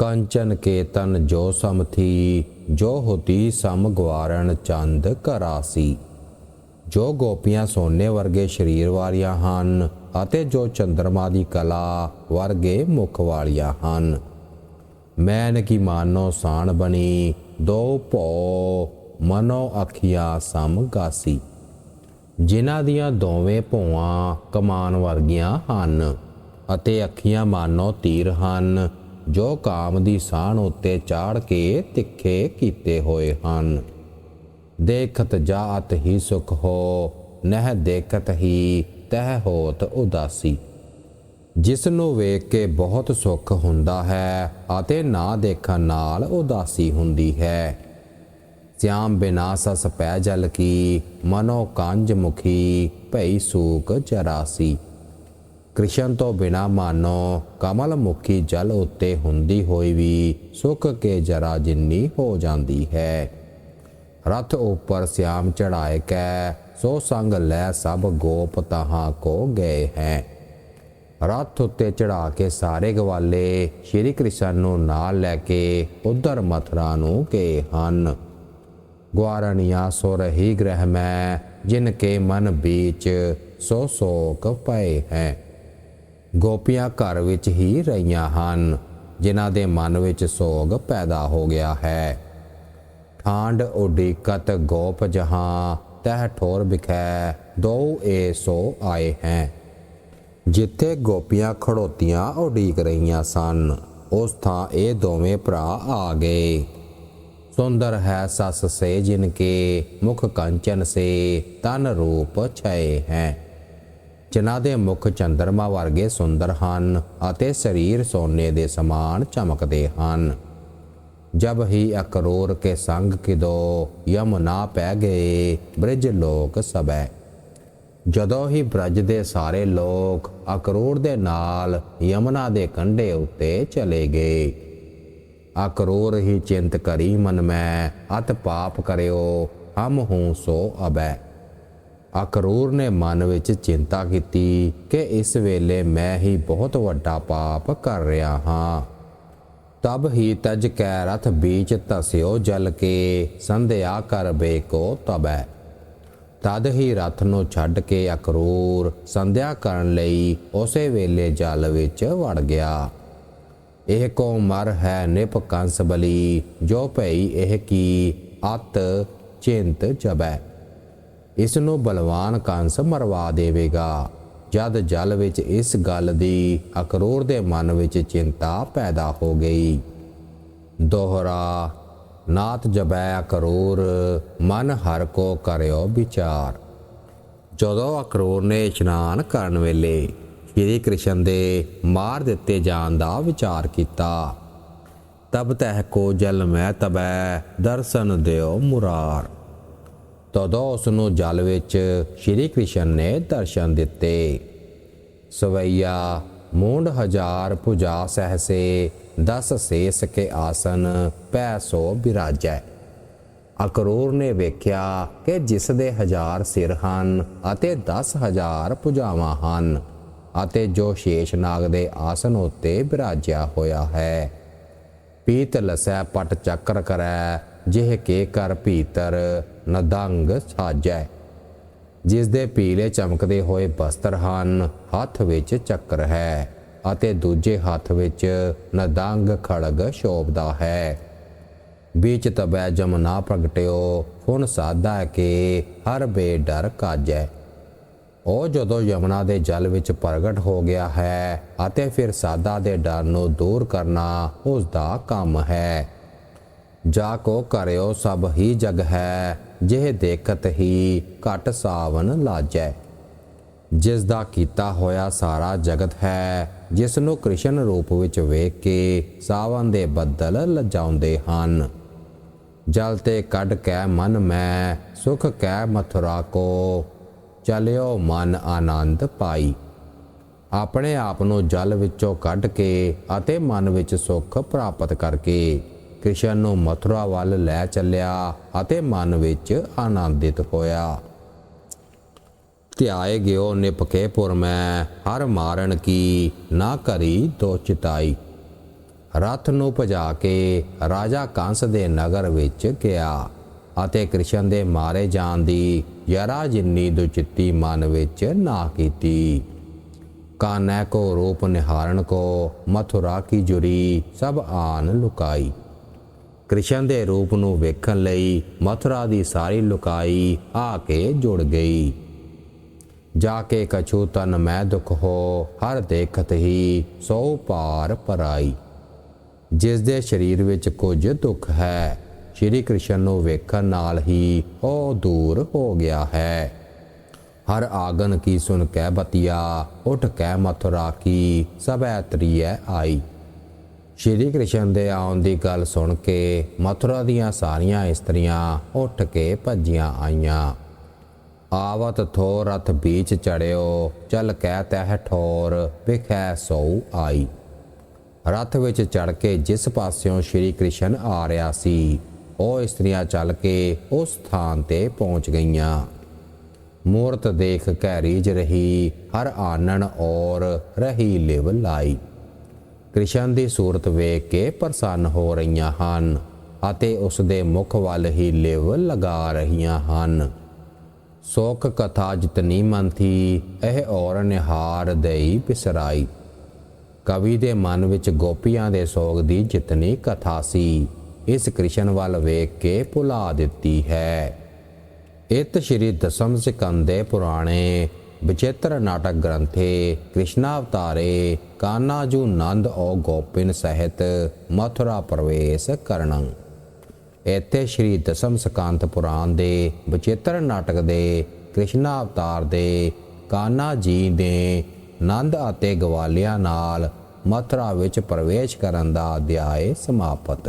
ਕੰਚਨ ਕੇਤਨ ਜੋ ਸਮਥੀ ਜੋ ਹੋਤੀ ਸਮ ਗਵਾਰਣ ਚੰਦ ਕਰਾਸੀ। ਜੋ ਗੋਪੀਆਂ ਸੋਨੇ ਵਰਗੇ ਸਰੀਰ ਵਾਲੀਆਂ ਹਨ ਅਤੇ ਜੋ ਚੰਦਰਮਾ ਦੀ ਕਲਾ ਵਰਗੇ ਮੁਖ ਵਾਲੀਆਂ ਹਨ। ਮੈਨ ਕੀ ਮਾਨੋ ਸਾਣ ਬਣੀ, ਦੋ ਭੋ ਮਨੋ ਅੱਖੀਆਂ ਸਮ ਗਾਸੀ। ਜਿਨ੍ਹਾਂ ਦੀਆਂ ਦੋਵੇਂ ਭੋਆਂ ਕਮਾਨ ਵਰਗੀਆਂ ਹਨ ਅਤੇ ਅੱਖੀਆਂ ਮਾਨੋ ਤੀਰ ਹਨ ਜੋ ਕਾਮ ਦੀ ਸਾਣ ਉੱਤੇ ਚਾੜ ਕੇ ਤਿੱਖੇ ਕੀਤੇ ਹੋਏ ਹਨ। ਦੇਖਤ ਜਾਤ ਹੀ ਸੁਖ ਹੋ, ਨਹਿ ਦੇਖਤ ਹੀ ਤਹਿ ਹੋਤ ਉਦਾਸੀ। ਜਿਸ ਨੂੰ ਵੇਖ ਕੇ ਬਹੁਤ ਸੁੱਖ ਹੁੰਦਾ ਹੈ, ਅਤੇ ਨਾ ਦੇਖਣ ਨਾਲ ਉਦਾਸੀ ਹੁੰਦੀ ਹੈ। ਸਿਆਮ ਬਿਨਾ ਸਸ ਪੈ ਜਲ ਕੀ, ਮਨੋ ਕਾਂਜ ਮੁਖੀ ਭਈ ਸੂਕ ਚਰਾਸੀ। ਕ੍ਰਿਸ਼ਨ ਤੋਂ ਬਿਨਾ ਮਾਨੋ, ਕਮਲ ਮੁਖੀ ਜਲ ਉੱਤੇ ਹੁੰਦੀ ਹੋਈ ਵੀ ਸੁੱਕ ਕੇ ਜਰਾ ਜਿੰਨੀ ਹੋ ਜਾਂਦੀ ਹੈ। ਰਥ ਉੱਪਰ ਸਿਆਮ ਚੜਾਏ ਕੈ, ਸੋ ਸੰਗ ਲੈ ਸਭ ਗੋਪ ਤਹਾਂ ਕੋ ਗਏ ਹੈ। ਰਥ ਉੱਤੇ ਚੜਾ ਕੇ ਸਾਰੇ ਗਵਾਲੇ, ਸ਼੍ਰੀ ਕ੍ਰਿਸ਼ਨ ਨੂੰ ਨਾਲ ਲੈ ਕੇ ਉਧਰ ਮਥਰਾ ਨੂੰ ਗਏ ਹਨ। ਗਵਾਰਣੀਆ ਸੋ ਰਹੀ ਗ੍ਰਹਿ ਮੈਂ, ਜਿਨ ਕੇ ਮਨ ਵਿੱਚ ਸੋ ਸੋਕ ਪਏ ਹੈ। ਗੋਪੀਆਂ ਘਰ ਵਿੱਚ ਹੀ ਰਹੀਆਂ ਹਨ, ਜਿਨ੍ਹਾਂ ਦੇ ਮਨ ਵਿੱਚ ਸੋਗ ਪੈਦਾ ਹੋ ਗਿਆ ਹੈ। ਠਾਂਡ ਉਡੀਕਤ ਗੋਪ ਜਹਾਂ, ਤਹ ਠੋਰ ਬਿਖੈ ਦੋ ਏ ਸੋ ਆਏ ਹੈ। ਜਿੱਥੇ ਗੋਪੀਆਂ ਖੜੋਤੀਆਂ ਉਡੀਕ ਰਹੀਆਂ ਸਨ, ਉਸ ਥਾਂ ਇਹ ਦੋਵੇਂ ਭਰਾ ਆ ਗਏ। ਸੁੰਦਰ ਹੈ ਸਸ ਸੇ ਜਿਨ ਕੇ, ਮੁਖ ਕੰਚਨ ਸੇ, ਤਨ ਰੂਪ ਛਏ ਹੈ। ਜਿਨ੍ਹਾਂ ਦੇ ਮੁਖ ਚੰਦਰਮਾ ਵਰਗੇ ਸੁੰਦਰ ਹਨ ਅਤੇ ਸਰੀਰ ਸੋਨੇ ਦੇ ਸਮਾਨ ਚਮਕਦੇ ਹਨ। ਜਬ ਹੀ ਅਕਰੂਰ ਕੇ ਸੰਗ ਕਿਦੋ ਯਮਨਾ ਪੈ ਗਏ, ਬ੍ਰਿਜ ਲੋਕ ਸਬੈ ਜਦੋਂ ਹੀ ਬ੍ਰਜ ਦੇ ਸਾਰੇ ਲੋਕ ਅਕਰੂਰ ਦੇ ਨਾਲ ਯਮਨਾ ਦੇ ਕੰਢੇ ਉੱਤੇ ਚਲੇ ਗਏ, ਅਕਰੂਰ ਹੀ ਚਿੰਤ ਕਰੀ ਮਨ ਮੈਂ, ਅਤ ਪਾਪ ਕਰਿਓ, ਹਮ ਹੂੰ ਸੋ ਅਬੈ ਅਕਰੂਰ ਨੇ ਮਨ ਵਿੱਚ ਚਿੰਤਾ ਕੀਤੀ ਕਿ ਇਸ ਵੇਲੇ ਮੈਂ ਹੀ ਬਹੁਤ ਵੱਡਾ ਪਾਪ ਕਰ ਰਿਹਾ ਹਾਂ। ਤਬ ਹੀ ਤਜ ਕੈ ਰਥ ਬੀਚ ਤਸਿਓ ਜਲ ਕੇ, ਸੰਧਿਆ ਕਰ ਬੇਕੋ ਤਬੈ। ਤਦ ਹੀ ਰਥ ਨੂੰ ਛੱਡ ਕੇ ਅਕਰੂਰ ਸੰਧਿਆ ਕਰਨ ਲਈ ਉਸੇ ਵੇਲੇ ਜਲ ਵਿੱਚ ਵੜ ਗਿਆ। ਇਹ ਕੋ ਮਰ ਹੈ ਨਿਪ ਕੰਸ ਬਲੀ, ਜੋ ਭਈ ਇਹ ਕੀ ਅਤ ਚਿੰਤ ਜਬੈ ਇਸ ਨੂੰ ਬਲਵਾਨ ਕੰਸ ਮਰਵਾ ਦੇਵੇਗਾ। ਜਦ ਜਲ ਵਿੱਚ ਇਸ ਗੱਲ ਦੀ ਅਕਰੂਰ ਦੇ ਮਨ ਵਿੱਚ ਚਿੰਤਾ ਪੈਦਾ ਹੋ ਗਈ। ਦੋਹਰਾ ਨਾਤ ਜਬੈ ਅਕਰੂਰ ਮਨ ਹਰ ਕੋ ਕਰਿਓ ਵਿਚਾਰ। ਜਦੋਂ ਅਕਰੂਰ ਨੇ ਇਸ਼ਨਾਨ ਕਰਨ ਵੇਲੇ ਸ਼੍ਰੀ ਕ੍ਰਿਸ਼ਨ ਦੇ ਮਾਰ ਦਿੱਤੇ ਜਾਣ ਦਾ ਵਿਚਾਰ ਕੀਤਾ, ਤਬ ਤਹਿ ਕੋ ਜਲ ਮੈਂ ਤਬੈ ਦਰਸ਼ਨ ਦਿਓ ਮੁਰਾਰ। ਤਦੋਂ ਉਸ ਨੂੰ ਜਲ ਵਿੱਚ ਸ਼੍ਰੀ ਕ੍ਰਿਸ਼ਨ ਨੇ ਦਰਸ਼ਨ ਦਿੱਤੇ। ਸਵਈਆ ਮੂੰਡ ਹਜ਼ਾਰ ਪੁਜਾ ਸਹਸੇ, ਦਸ ਸੇਸ ਕੇ ਆਸਨ ਪੈਸੋ ਬਿਰਾਜੈ। ਅਕਰੂਰ ਨੇ ਵੇਖਿਆ ਕਿ ਜਿਸ ਦੇ ਹਜ਼ਾਰ ਸਿਰ ਹਨ ਅਤੇ 10000 ਭੁਜਾਵਾਂ ਹਨ ਅਤੇ ਜੋ ਸ਼ੇਸ਼ ਨਾਗ ਦੇ ਆਸਨ ਉੱਤੇ ਬਿਰਾਜਿਆ ਹੋਇਆ ਹੈ ਪੀਤ ਲਸੈ ਪਟ ਚੱਕਰ ਕਰੈ, ਜਿਹ ਕੇ ਕਰ ਭੀਤਰ ਨਦੰਗ ਸਾਜੈ। ਜਿਸ ਦੇ ਪੀਲੇ ਚਮਕਦੇ ਹੋਏ ਬਸਤਰ ਹਨ, ਹੱਥ ਵਿੱਚ ਚੱਕਰ ਹੈ, ਅਤੇ ਦੂਜੇ ਹੱਥ ਵਿੱਚ ਨਦੰਗ ਖੜਗ ਸ਼ੋਭਦਾ ਹੈ। ਵਿੱਚ ਤਬੈ ਜਮਨਾ ਪ੍ਰਗਟਿਓ, ਹੁਣ ਸਾਦਾ ਕੇ ਹਰ ਬੇਡਰ ਕਾਜੈ। ਉਹ ਜਦੋਂ ਯਮਨਾ ਦੇ ਜਲ ਵਿੱਚ ਪ੍ਰਗਟ ਹੋ ਗਿਆ ਹੈ ਅਤੇ ਫਿਰ ਸਾਦਾ ਦੇ ਡਰ ਨੂੰ ਦੂਰ ਕਰਨਾ ਉਸ ਦਾ ਕੰਮ ਹੈ। ਜਾ ਕੋ ਕਰਿਓ ਸਭ ਹੀ ਜਗ ਹੈ, ਜਿਹ ਦੇਖਤ ਹੀ ਘਟ ਸਾਵਨ ਲਾਜੈ। ਜਿਸ ਦਾ ਕੀਤਾ ਹੋਇਆ ਸਾਰਾ ਜਗਤ ਹੈ, ਜਿਸ ਨੂੰ ਕ੍ਰਿਸ਼ਨ ਰੂਪ ਵਿੱਚ ਵੇਖ ਕੇ ਸਾਵਨ ਦੇ ਬੱਦਲ ਲਜਾਉਂਦੇ ਹਨ। ਜਲ ਤੇ ਕੱਢ ਕੇ ਮਨ ਮੈਂ, ਸੁਖ ਕੈ ਮਥੁਰਾ ਕੋ। ਚਲਿਓ ਮਨ ਆਨੰਦ ਪਾਈ। ਆਪਣੇ ਆਪ ਨੂੰ ਜਲ ਵਿੱਚੋਂ ਕੱਢ ਕੇ ਅਤੇ ਮਨ ਵਿੱਚ ਸੁਖ ਪ੍ਰਾਪਤ ਕਰਕੇ ਕ੍ਰਿਸ਼ਨ ਨੂੰ ਮਥੁਰਾ ਵੱਲ ਲੈ ਚੱਲਿਆ ਅਤੇ ਮਨ ਵਿੱਚ ਆਨੰਦਿਤ ਹੋਇਆ। ਧਿਆਏ ਗਿਓ ਨਿਪਕੇ ਪੁਰ ਮੈਂ, ਹਰ ਮਾਰਨ ਕੀ ਨਾ ਕਰੀ ਦੋ ਚਿਤਾਈ। ਰਥ ਨੂੰ ਭਜਾ ਕੇ ਰਾਜਾ ਕੰਸ ਦੇ ਨਗਰ ਵਿੱਚ ਗਿਆ ਅਤੇ ਕ੍ਰਿਸ਼ਨ ਦੇ ਮਾਰੇ ਜਾਣ ਦੀ ਯਰਾ ਜਿੰਨੀ ਦੁਚਿੱਤੀ ਮਨ ਵਿੱਚ ਨਾ ਕੀਤੀ। ਕਾਨੈ ਕੋ ਰੂਪ ਨਿਹਾਰਨ ਕੋ ਮਥੁਰਾ ਕੀ ਜੁਰੀ, ਸਭ ਆਨ ਲੁਕਾਈ। ਕ੍ਰਿਸ਼ਨ ਦੇ ਰੂਪ ਨੂੰ ਵੇਖਣ ਲਈ ਮਥੁਰਾ ਦੀ ਸਾਰੀ ਲੁਕਾਈ ਆ ਕੇ ਜੁੜ ਗਈ। ਜਾ ਕੇ ਕਛੂ ਤਨ ਮੈਂ ਦੁਖ ਹੋ, ਹਰ ਦੇਖਤ ਹੀ ਸੋ ਪਾਰ ਪਰਾਈ ਜਿਸ ਦੇ ਸਰੀਰ ਵਿੱਚ ਕੁਝ ਦੁੱਖ ਹੈ ਸ਼੍ਰੀ ਕ੍ਰਿਸ਼ਨ ਨੂੰ ਵੇਖਣ ਨਾਲ ਹੀ ਉਹ ਦੂਰ ਹੋ ਗਿਆ ਹੈ। ਹਰ ਆਗਨ ਕੀ ਸੁਨ ਕੈ ਬਤਿਆ, ਉਠ ਕੈ ਮਥੁਰਾ ਕੀ ਸਭੈ ਤਰੀਐ ਆਈ। ਸ਼੍ਰੀ ਕ੍ਰਿਸ਼ਨ ਦੇ ਆਉਣ ਦੀ ਗੱਲ ਸੁਣ ਕੇ ਮਥੁਰਾ ਦੀਆਂ ਸਾਰੀਆਂ ਇਸਤਰੀਆਂ ਉੱਠ ਕੇ ਭੱਜੀਆਂ ਆਈਆਂ। ਆਵਤ ਥੋ ਰਥ ਬੀਚ ਚੜਿਓ, ਚਲ ਕਹਿ ਤਹਿ ਠੋਰ, ਵਿਖੈ ਸਉ ਆਈ। ਰਥ ਵਿੱਚ ਚੜ ਕੇ ਜਿਸ ਪਾਸਿਓਂ ਸ਼੍ਰੀ ਕ੍ਰਿਸ਼ਨ ਆ ਰਿਹਾ ਸੀ ਉਹ ਇਸਤਰੀਆਂ ਚੱਲ ਕੇ ਉਸ ਥਾਂ ਤੇ ਪਹੁੰਚ ਗਈਆਂ। ਮੂਰਤ ਦੇਖ ਕੈ ਰੀਜ ਰਹੀ ਹਰ ਆਨਣ ਔਰ ਰਹੀ ਲਿਵ ਲਾਈ। ਕ੍ਰਿਸ਼ਨ ਦੀ ਸੂਰਤ ਵੇਖ ਕੇ ਪ੍ਰਸੰਨ ਹੋ ਰਹੀਆਂ ਹਨ ਅਤੇ ਉਸ ਦੇ ਮੁਖ ਵੱਲ ਹੀ ਲਿਵ ਲਗਾ ਰਹੀਆਂ ਹਨ। ਸੋਖ ਕਥਾ ਜਿਤਨੀ ਮਨ ਥੀ ਇਹ ਔਰ ਨਿਹਾਰ ਦਈ ਪਿਸਰਾਈ। ਕਵੀ ਦੇ ਮਨ ਵਿੱਚ ਗੋਪੀਆਂ ਦੇ ਸੋਗ ਦੀ ਜਿਤਨੀ ਕਥਾ ਸੀ। ਇਸ ਕ੍ਰਿਸ਼ਨ ਵੱਲ ਵੇਖ ਕੇ ਭੁਲਾ ਦਿੱਤੀ ਹੈ। ਇਤ ਸ਼੍ਰੀ ਦਸਮ ਸਿਕੰਦੇ ਪੁਰਾਣੇ ਵਿਚਿਤ੍ਰ ਨਾਟਕ ਗ੍ਰੰਥੇ ਕ੍ਰਿਸ਼ਨਾ ਅਵਤਾਰੇ ਕਾਨਾਜੂ ਨੰਦ ਓ ਗੋਪਿਨ ਸਹਿਤ ਮਥੁਰਾ ਪ੍ਰਵੇਸ਼ ਕਰਨੰ। ਇੱਥੇ ਸ਼੍ਰੀ ਦਸਮ ਸਕੰਤ ਪੁਰਾਣ ਦੇ ਵਿਚਿਤ੍ਰ ਨਾਟਕ ਦੇ ਕ੍ਰਿਸ਼ਨਾ ਅਵਤਾਰ ਦੇ ਕਾਨਾ ਜੀ ਦੇ ਨੰਦ ਅਤੇ ਗਵਾਲੀਆਂ ਨਾਲ ਮਥੁਰਾ ਵਿੱਚ ਪ੍ਰਵੇਸ਼ ਕਰਨ ਦਾ ਅਧਿਆਇ ਸਮਾਪਤ।